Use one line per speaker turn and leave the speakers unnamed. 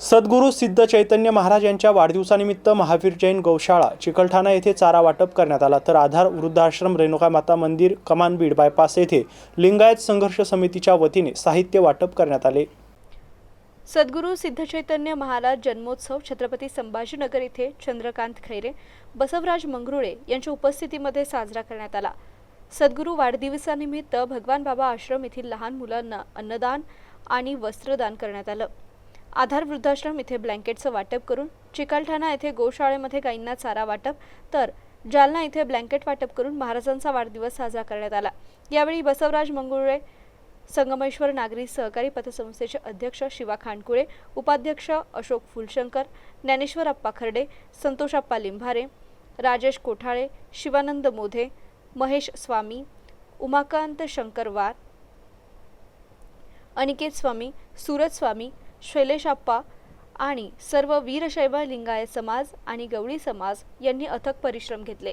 सद्गुरू सिद्ध चैतन्य महाराज यांच्या वाढदिवसानिमित्त महावीर जैन गौशाळा चिकलठाणा येथे चारा वाटप करण्यात आला. तर आधार वृद्धाश्रम रेणुका माता मंदिर कमानबीड बायपास येथे लिंगायत संघर्ष समितीच्या वतीने साहित्य वाटप करण्यात आले.
सद्गुरू सिद्धचैतन्य महाराज जन्मोत्सव छत्रपती संभाजीनगर येथे चंद्रकांत खैरे बसवराज मंगरुळे यांच्या उपस्थितीमध्ये साजरा करण्यात आला. सद्गुरू वाढदिवसानिमित्त भगवान बाबा आश्रम येथील लहान मुलांना अन्नदान आणि वस्त्रदान करण्यात आलं. आधार वृद्धाश्रम इथे ब्लँकेटचं वाटप करून चिकलठाणा येथे गोशाळेमध्ये गायींना चारा वाटप तर जालना इथे ब्लँकेट वाटप करून महाराजांचा वाढदिवस साजरा करण्यात आला. यावेळी बसवराज मंगुळे संगमेश्वर नागरी सहकारी पतसंस्थेचे अध्यक्ष शिवा खांडकुळे उपाध्यक्ष अशोक फुलशंकर ज्ञानेश्वर अप्पा खर्डे संतोष अप्पा लिंभारे राजेश कोठाळे शिवानंद मोधे महेश स्वामी उमाकांत शंकरवार अनिकेत स्वामी सूरज स्वामी श्वेलेशाप्पा आणि सर्व वीरशैव लिंगायत समाज आणि गवळी समाज यांनी अथक परिश्रम घेतले.